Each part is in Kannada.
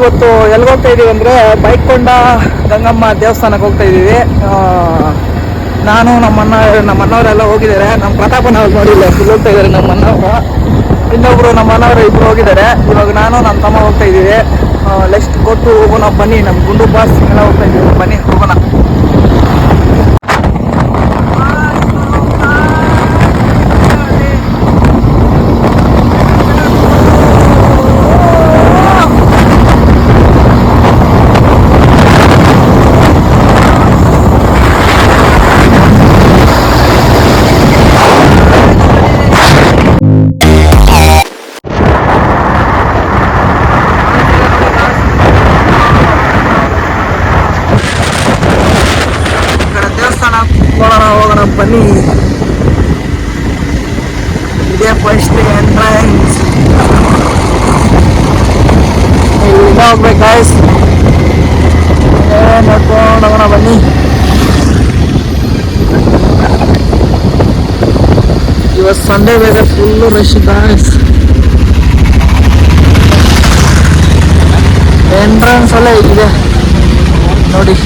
ಇವತ್ತು ಎಲ್ಲಿ ಹೋಗ್ತಾ ಅಂದರೆ ಬೈಕ್ ಕೊಂಡ ಗಂಗಮ್ಮ ದೇವಸ್ಥಾನಕ್ಕೆ ಹೋಗ್ತಾ ಇದ್ದೀವಿ. ನಾನು ನಮ್ಮ ಅಣ್ಣ ನಮ್ಮ ಅಣ್ಣವರೆಲ್ಲ ಹೋಗಿದ್ದಾರೆ. ನಮ್ಮ ಪ್ರತಾಪನ ಅವ್ರು ನೋಡಿಲ್ಲ ಇಲ್ಲಿ ಹೋಗ್ತಾ ಇದ್ದಾರೆ ನಮ್ಮ ಅಣ್ಣವರು ಇನ್ನೊಬ್ಬರು ನಮ್ಮ ಅಣ್ಣವರು ಇಬ್ಬರು ಹೋಗಿದ್ದಾರೆ. ಇವಾಗ ನಾನು ನಮ್ಮ ತಮ್ಮ ಹೋಗ್ತಾ ಇದ್ದೀವಿ. ನೆಕ್ಸ್ಟ್ ಕೊಟ್ಟು ಹೋಗೋಣ, ಬನ್ನಿ. ನಮ್ಮ ಗುಂಡು ಬಾಸ್ ಎಲ್ಲ ಹೋಗ್ತಾ ಇದ್ದೀವಿ. ಬನ್ನಿ, ಹೋಗೋಣ ಈ ಕಡೆ ದೇವಸ್ಥಾನ ಹೋಗೋಣ ಬನ್ನಿ ಇದೇ ಫಸ್ಟ್ ಎಂಟ್ರೆನ್ಸ್ ಇಲ್ಲಿಂದ ಹೋಗ್ಬೇಕು ಗಾಯ್ಸ್ ನೋಡ್ಕೊಂಡು ಹೋಗೋಣ ಬನ್ನಿ. ಇವತ್ತು ಸಂಡೇ ಬೇಗ ಫುಲ್ಲು ರಶ್ ಗಾಯ್ಸ್ ಎಂಟ್ರೆನ್ಸ್ ಅಲ್ಲೇ ಇದೆ. ನೋಡಿ.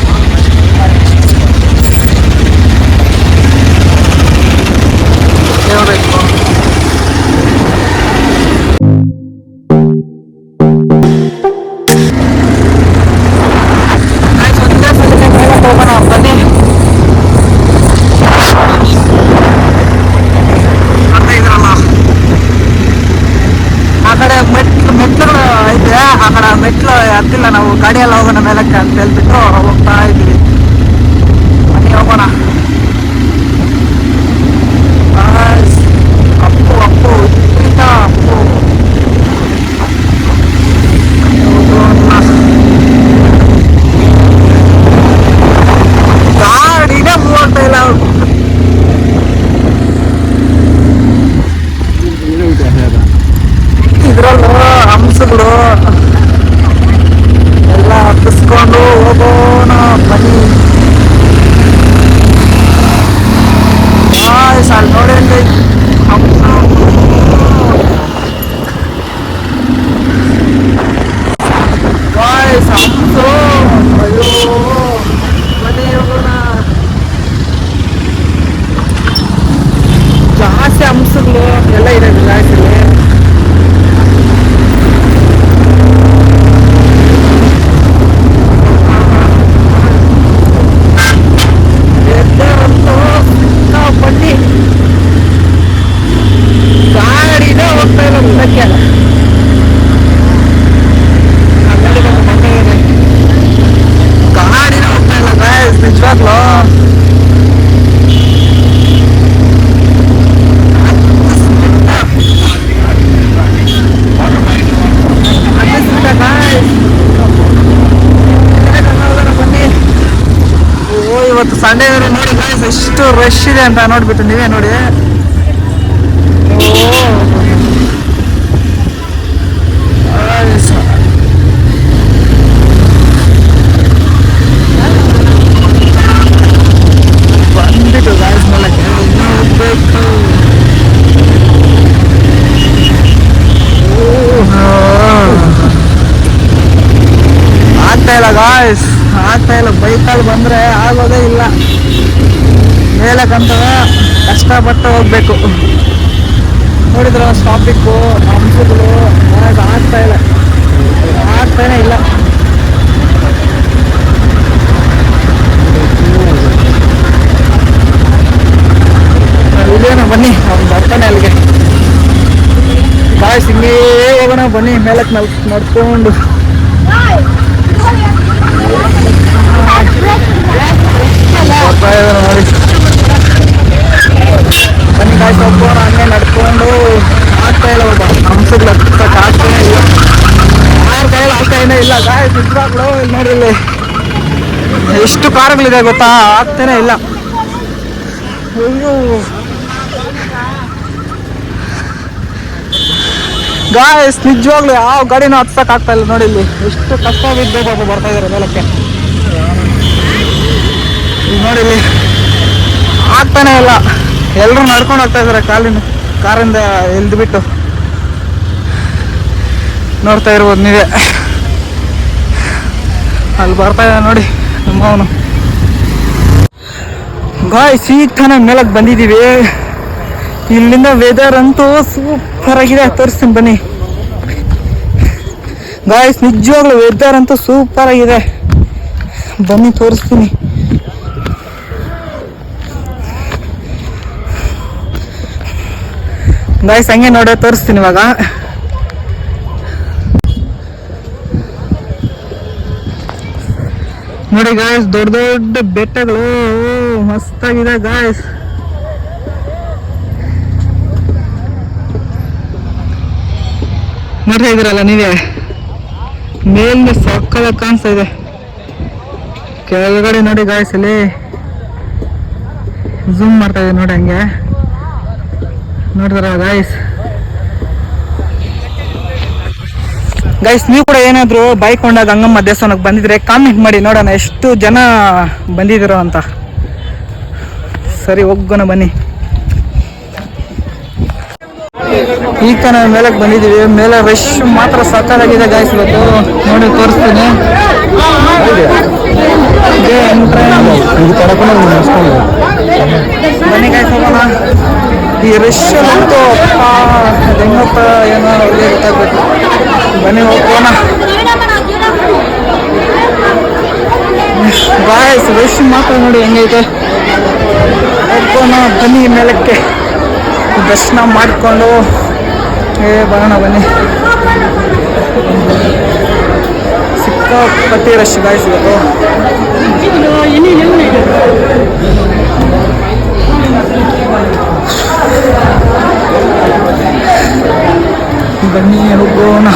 ಕಡೆ ಮೆಟ್ಲು ಐತೆ ಆ ಕಡೆ ಮೆಟ್ಲು ಹತ್ತಿಲ್ಲ ನಾವು. ಗಾಡಿಯಲ್ಲಿ ಹೋಗೋಣ ಮೇಲಕ್ಕೆ ಅಂತ ಹೇಳ್ಬಿಟ್ಟು ಹೋಗ್ತಾ ಇದ್ದೀವಿ ಬನ್ನಿ ಹೋಗೋಣ Guys, ಅಪ್ಪು ಅಪ್ಪು ಇದ್ದ ಅಪ್ಪು ಗಾಡಿನೇ ಮೂವತ್ತ ಇಲ್ಲ ಇದ್ರಲ್ಲೂ ಹಂಸಗಳು ಎಲ್ಲ ಹತ್ತಿಸ್ಕೊಂಡು ಹೋಗೋಣ ಬನ್ನಿ Guys, ಅಲ್ಲಿ ನೋಡಿ ಹಂಸ Guys, ಹಂಸು ಅಯ್ಯೋ ಬನ್ನಿ ಹೋಗೋಣ ಜಾಸ್ತಿ ಹಂಸಗಳು ಎಲ್ಲ ಇದೆ ಜಾಸ್ತಿ ಎದ್ದರಂತೂ ನಾವು ಬನ್ನಿ ಗಾಡಿನೇ ಹೋಗ್ತಾ ಇಲ್ಲ ಮುಂದಕ್ಕೆ ಆ ಗಾಡಿ ಬಂದು ಬರ್ತಾ ಇದೆ. ಗಾಡಿನೇ ಹೋಗ್ತಾ ಇಲ್ಲ ಗಾಯ್ಸ್ ನಿಜವಾಗ್ಲೂ ಅನ್ನಿಸ್ಬಿಟ್ಟ guys. ಬನ್ನಿ ಓ ಇವತ್ತು ಸಂಡೇ ನೋಡಿ ಗಾಯ್ಸ್ ಎಷ್ಟು ರಶ್ ಇದೆ ಅಂತ ನೋಡ್ಬಿಟ್ಟು ನೀವೇ ನೋಡಿ. ಬಂದ್ಬಿಟ್ಟು ಗಾಯ್ಸ್ ಮೇಲಕ್ಕೆ ಇನ್ನೂ ಆಗ್ತಾ ಇಲ್ಲ ಗಾಯ್ಸ್ ಇಲ್ಲ ಬಂದ್ರೆ ಆಗೋದೇ ಇಲ್ಲ. ಮೇಲಕ್ಕಂತ ಕಷ್ಟಪಟ್ಟು ಹೋಗ್ಬೇಕು. ನೋಡಿದ್ರೆ ಸ್ಟಾಪಿಕ್ಕು ಅಂಶಗಳು ಆಗ್ತಾ ಇಲ್ಲ. ಆಗ್ತಾನೆ ಇಲ್ಲ. ಇದೇನ ಬನ್ನಿ, ಅವ್ನು ಬರ್ತಾನೆ ಅಲ್ಲಿಗೆ. ಬಾಯ್ ಹಿಂಗೇ ಹೋಗೋಣ ಬನ್ನಿ ಮೇಲಕ್ಕೆ ನಡ್ಕೊಂಡು ಬರ್ತಾ ಇದಾರೆ ನೋಡಿ ಬನ್ನಿ ಗಾಯ್ಸ್ ಹೋಗೋಣ ಹಂಗೆ ನಡ್ಕೊಂಡು ಆಗ್ತಾ ಇಲ್ಲ ಒಬ್ಬ ಹಂಸಗಳು ಹತ್ತಕ್ಕೆ ಆಗ್ತಾನೆ ಇಲ್ಲ ಯಾರ ಕೈಯಲ್ಲಿ ಆಗ್ತಾನೆ ಇಲ್ಲ ಇಲ್ಲಿ ನೋಡಿ ಇಲ್ಲಿ. ಎಷ್ಟು ಕಾರುಗಳಿದೆ ಗೊತ್ತಾ? ಆಗ್ತಾನೆ ಇಲ್ಲ. ಗಾಯ್ಸ್ ನಿಜವಾಗ್ಲು ಯಾವ ಗಾಡಿನೂ ಹತ್ಸಕ್ ಆಗ್ತಾ ಇಲ್ಲ ನೋಡಿ ಇಲ್ಲಿ. ಎಷ್ಟು ಕಷ್ಟ ಬಿದ್ದು ಬರ್ತಾ ಇದಾರೆ ಮೇಲಕ್ಕೆ. ನೋಡಿ ಇಲ್ಲಿ. ಆಗ್ತಾನೆ ಇಲ್ಲ. ಎಲ್ಲರೂ ನಡ್ಕೊಂಡು ಹೋಗ್ತಾ ಇದಾರೆ ಕಾಲಿನ, ಕಾರಿಂದ ಎಲ್ದು ಬಿಟ್ಟು. ನೋಡ್ತಾ ಇರ್ಬೋದು ನೀವೇ. ಅಲ್ಲಿ ಬರ್ತಾ ಇದ್ದಾನೆ ನೋಡಿ ನಮ್ಮವನು ಗಾಯ್ಸ್ ಬಾಯ್ ಸೀತಾನೆ ಮೇಲಕ್ಕೆ ಬಂದಿದ್ದೀವಿ ಇಲ್ಲಿಂದ ವೆದರ್ ಅಂತೂ ಸೂಪರ್ ಆಗಿದೆ. ತೋರಿಸ್ತೀನಿ ಬನ್ನಿ. ಗಾಯ್ಸ್ ನಿಜವಾಗ್ಲೂ ವೆದರ್ ಅಂತೂ ಸೂಪರ್ ಆಗಿದೆ. ಬನ್ನಿ, ತೋರಿಸ್ತೀನಿ. ಗಾಯ್ಸ್ ಹಂಗೆ ನೋಡ, ತೋರಿಸ್ತೀನಿ ಇವಾಗ. ನೋಡಿ ಗಾಯ್ಸ್ ದೊಡ್ಡ ದೊಡ್ಡ ಬೆಟ್ಟಗಳು. ಮಸ್ತಾಗಿದೆ ಗಾಯ್ಸ್ ನೋಡ್ತಾ ಇದ್ದೀರಲ್ಲ ನೀವೇ? ಮೇಲ್ನ ಸಕ್ಕದ ಕಾಣಿಸ್ತಾ ಇದೆ. ಕೆಳಗಡೆ ನೋಡಿ ಗಾಯ್ಸ್ ಅಲ್ಲಿ ಝೂಮ್ ಮಾಡ್ತಾ ಇದೆ ನೋಡಿ ಹಂಗೆ. ನೋಡಿದ್ರ ಗಾಯ್ಸ್ ಗೈಸ್ ನೀವು ಕೂಡ ಏನಾದರೂ ಬೈಕ್ ಹೊಂಡಾಗ ಗಂಗಮ್ಮ ದೇವಸ್ಥಾನಕ್ಕೆ ಬಂದಿದ್ರೆ ಕಾಮೆಂಟ್ ಮಾಡಿ ನೋಡೋಣ ಎಷ್ಟು ಜನ ಬಂದಿದ್ದೀರೋ ಅಂತ. ಸರಿ, ಹೋಗೋಣ ಬನ್ನಿ. ಈಗ ನಾವು ಮೇಲಕ್ಕೆ ಬಂದಿದ್ದೀವಿ. ಮೇಲೆ ರಶ್ ಮಾತ್ರ ಸಕ್ಕತ್ತಾಗಿದೆ ಗೈಸ್ ಇವತ್ತು. ನೋಡಿ, ತೋರಿಸ್ತೀನಿ. ಬನ್ನಿ ಗಾಯ್ಸ್ ಹೋಗೋಣ. ಈ ರಶ್ ಅಂತೂ ಅಪ್ಪ, ಹೆಂಗಪ್ಪ, ಏನೋ ಅವ್ರಿಗೆ ಬನ್ನಿ ಹೋಗೋಣ. ಗಾಯ್ಸ್ ರಶ್ ಮಾತ್ರ ನೋಡಿ ಹೆಂಗೈತೆ. ಹೋಗೋಣ, ಬನ್ನಿ ಮೇಲಕ್ಕೆ. ದರ್ಶನ ಮಾಡಿಕೊಂಡು. ಏ, ಬರೋಣ ಬನ್ನಿ. ಸಿಕ್ಕಾಪಟ್ಟಿ ರಶ್ ಗಾಯ್ಸ್ ಬನ್ನಿ ಹೋಗೋಣ.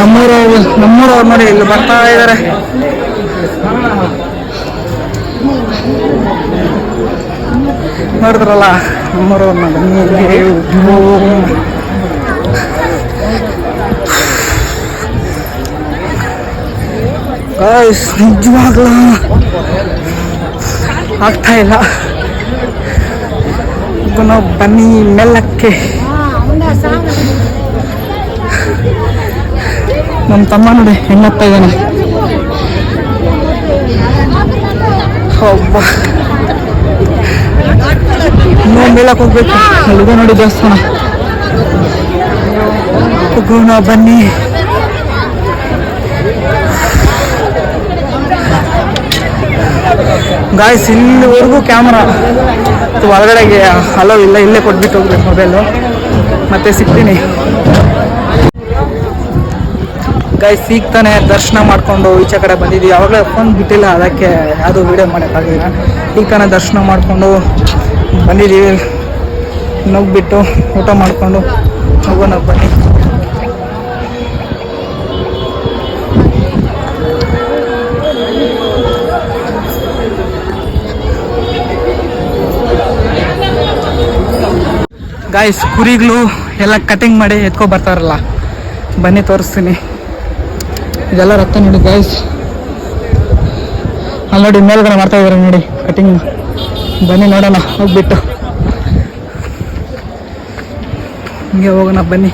ನಮ್ಮೂರವ್ರು ನಮ್ಮೂರವ್ರು ನೋಡಿ ಇಲ್ಲಿ ಬರ್ತಾ ಇದ್ದಾರೆ ನೋಡಿದ್ರಲ್ಲ ನಮ್ಮೂರವ್ರನ್ನ ನಿಜವಾಗ್ಲ ಆಗ್ತಾ ಇಲ್ಲ. ನಾವು ಬನ್ನಿ ಮೆಲ್ಲಕ್ಕೆ. ನಮ್ಮ ತಮ್ಮ ನೋಡಿ ಹೆಣ್ಣಪ್ಪ ಇದ್ದಾನೆ. ಒಬ್ಬ ಇನ್ನೊಂದು ಹೇಳಕ್ ಹೋಗ್ಬೇಕು. ನೋಡಿ ದೇವಸ್ಥಾನ. ಹೋಗೋಣ, ಬನ್ನಿ. ಗಾಯ್ಸ್ ಇಲ್ಲಿವರೆಗೂ ಕ್ಯಾಮ್ರಾ ಒಳಗಡೆಗೆ ಹಲೋ ಇಲ್ಲ ಇಲ್ಲೇ ಕೊಟ್ಬಿಟ್ಟು ಹೋಗ್ಬೇಕು ಮೊಬೈಲು. ಮತ್ತೆ ಸಿಗ್ತೀನಿ. ಗಾಯ್ಸ್ ಸಿಗ್ತಾನೆ ತಾನೇ ದರ್ಶನ ಮಾಡ್ಕೊಂಡು ಈಚೆ ಕಡೆ ಬಂದಿದ್ದೀವಿ. ಯಾವಾಗಲೇ ಫೋನ್ ಬಿಟ್ಟಿಲ್ಲ, ಅದಕ್ಕೆ ಯಾವುದು ವೀಡಿಯೋ ಮಾಡೋಕ್ಕಾಗಿಲ್ಲ ಈಗ ದರ್ಶನ ಮಾಡಿಕೊಂಡು ಬಂದಿದ್ದೀವಿ. ನುಗ್ಬಿಟ್ಟು ಊಟ ಮಾಡಿಕೊಂಡು ಹೋಗೋಣ ಬನ್ನಿ. ಗಾಯ್ಸ್ ಕುರಿಗಳು ಎಲ್ಲ ಕಟಿಂಗ್ ಮಾಡಿ ಎತ್ಕೊ ಬರ್ತಾರಲ್ಲ. ಬನ್ನಿ ತೋರಿಸ್ತೀನಿ. ಇದೆಲ್ಲ ರಕ್ತ ನೋಡಿ ಗಾಯ್ಸ್ ಅಲ್ಲಿ ನೋಡಿ, ಮೇಲ್ಗಡೆ ಮಾಡ್ತಾ ಇದಾರೆ ನೋಡಿ ಕಟಿಂಗ್ ಬನ್ನಿ ನೋಡೋಣ, ಹೋಗ್ಬಿಟ್ಟು. ಹಿಂಗೆ ಹೋಗೋಣ, ಬನ್ನಿ.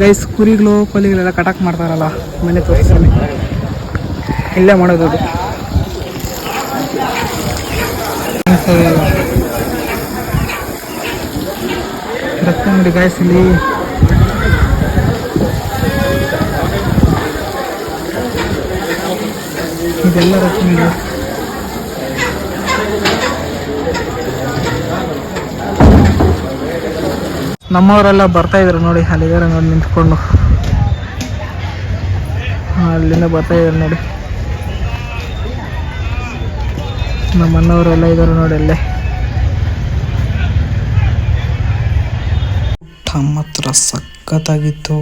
ಗೈಸ್ ಕುರಿಗಳು, ಕೊಲಿಗಳೆಲ್ಲ ಕಟಾಕ್ ಮಾಡ್ತಾರಲ್ಲ, ಮನೆ ತೋರಿಸ್ತೀನಿ. ಇಲ್ಲೇ ಮಾಡೋದು ಅದು. ರಕ್ತ ನೋಡಿ ಗಾಯ್ಸ್ ಇಲ್ಲಿ ಇದೆಲ್ಲ ರಕ್ತ ನಮ್ಮವರೆಲ್ಲ ಬರ್ತಾ ಇದ್ರು ನೋಡಿ, ಅಲ್ಲಿದ್ದಾರೆ ನೋಡಿ, ನಿಂತ್ಕೊಂಡು. ಅಲ್ಲಿಂದ ಬರ್ತಾ ಇದ್ದಾರೆ ನೋಡಿ. ನಮ್ಮ ಅಣ್ಣವರೆಲ್ಲ ಇದ್ದಾರೆ ನೋಡಿ, ಅಲ್ಲೇ. ಊಟ ಹತ್ರ ಸಖತ್ತಾಗಿತ್ತು.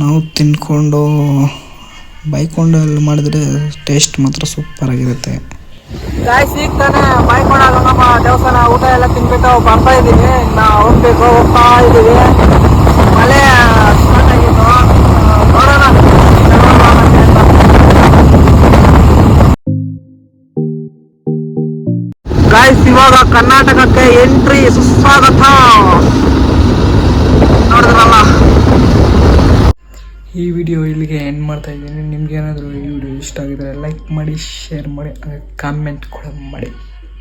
ನಾವು ತಿನ್ಕೊಂಡು, ಬೈಕೊಂಡು ಅಲ್ಲಿ ಮಾಡಿದ್ರೆ ಟೇಸ್ಟ್ ಮಾತ್ರ ಸೂಪರ್ ಆಗಿರುತ್ತೆ. ಗಾಯ್ಸ್ ಈಗ ತಾನೇ ಬೈಕೊಂಡಾಗ ನಮ್ಮ ದೇವಸ್ಥಾನ ಊಟ ಎಲ್ಲ ತಿನ್ಬಿಟ್ಟು ಬರ್ತಾ ಇದ್ದೀವಿ ನಾ ಹೋಗ್ಬೇಕು, ಹೋಗ್ತಾ ಇದ್ದೀವಿ. ಮಳೆ ಸ್ಟಾರ್ಟ್ ಆಗಿತ್ತು. ನೋಡೋಣ. ಗಾಯ್ಸ್ ಇವಾಗ ಕರ್ನಾಟಕಕ್ಕೆ ಎಂಟ್ರಿ ಸುಸ್ವಾಗತ ನೋಡಿದ್ರಲ್ಲ ಈ ವಿಡಿಯೋ ಇಲ್ಲಿಗೆ ಎಂಡ್ ಮಾಡ್ತಾ ಇದ್ದೀನಿ. ನಿಮ್ಗೆ ಏನಾದರೂ ಈ ವಿಡಿಯೋ ಇಷ್ಟ ಆಗಿದ್ರೆ ಲೈಕ್ ಮಾಡಿ ಶೇರ್ ಮಾಡಿ ಕಾಮೆಂಟ್ ಕೂಡ ಮಾಡಿ.